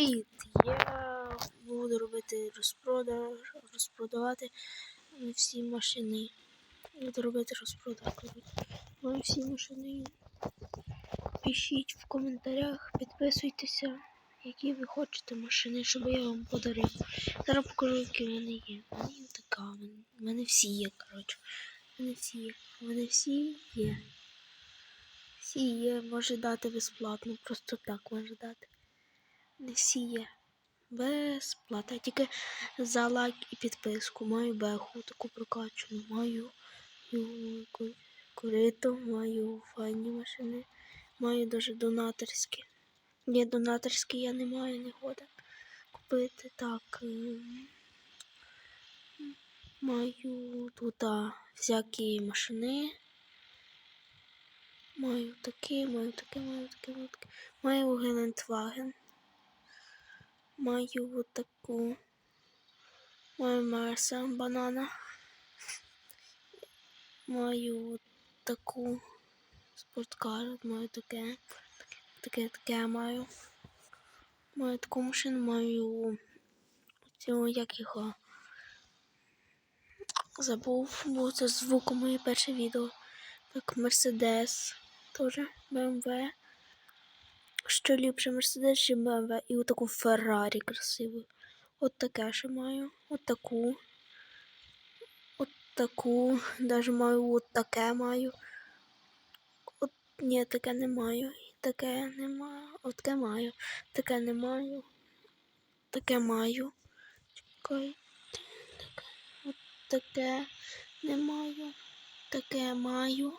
Привіт! Я буду робити розпродаж, розпродавати всі машини. Буду робити розпродаж. Маю всі машини. Пишіть в коментарях, підписуйтеся, які ви хочете машини, щоб я вам подарив. Зараз покажу, які в мене є. В така, в мене- всі є, коротше. В мене всі є. В мене всі є. Всі є, може дати безплатно, просто так може дати. Не всі є. Безплатно. Тільки за лайк і підписку. Маю беху таку прокачану. Маю ю- маю файні машини. Маю даже донаторські. Ні, донаторські я не маю, не купити. Так. ем, Маю тут всякі машини. Маю такі, маю таке, маю таке, маю таке. Маю Гелендваген. Маю вот таку. Маю Марса банана. Маю от таку спорткар. Маю таке. Таке, таке маю. Маю таку машину, маю цього, як його. Забув, бо це звуком моє перше відео. Так, Мерседес. Тоже БМВ. Що ліпше Мерседес чи БМВ? І отаку Феррарі красиву. От таке ще маю. От таку. От таку. Даже маю от таке маю. От ні, таке не маю. Таке не маю. От таке маю. Таке не маю. Таке маю. Чекайте. Таке. От таке не маю. Таке маю.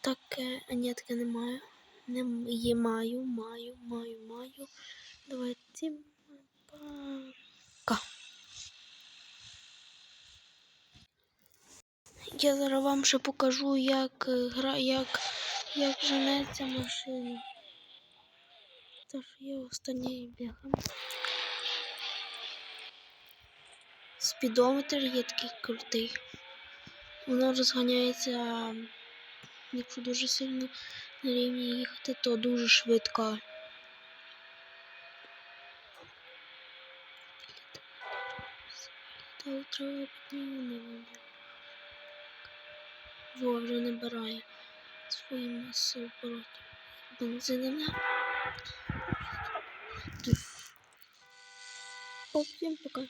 Таке. А ні, таке не маю. Не є маю, маю, маю, маю. Давайте. Я зараз вам ще покажу, як е, гра, як, як женеться машина. Тож є останній бігом. Спідометр є такий крутий. Воно розганяється, якщо дуже сильно на рівні їхати, то дуже швидко. Та треба Во, вже набирає свої маси оборотів. Бензинами. Всім пока.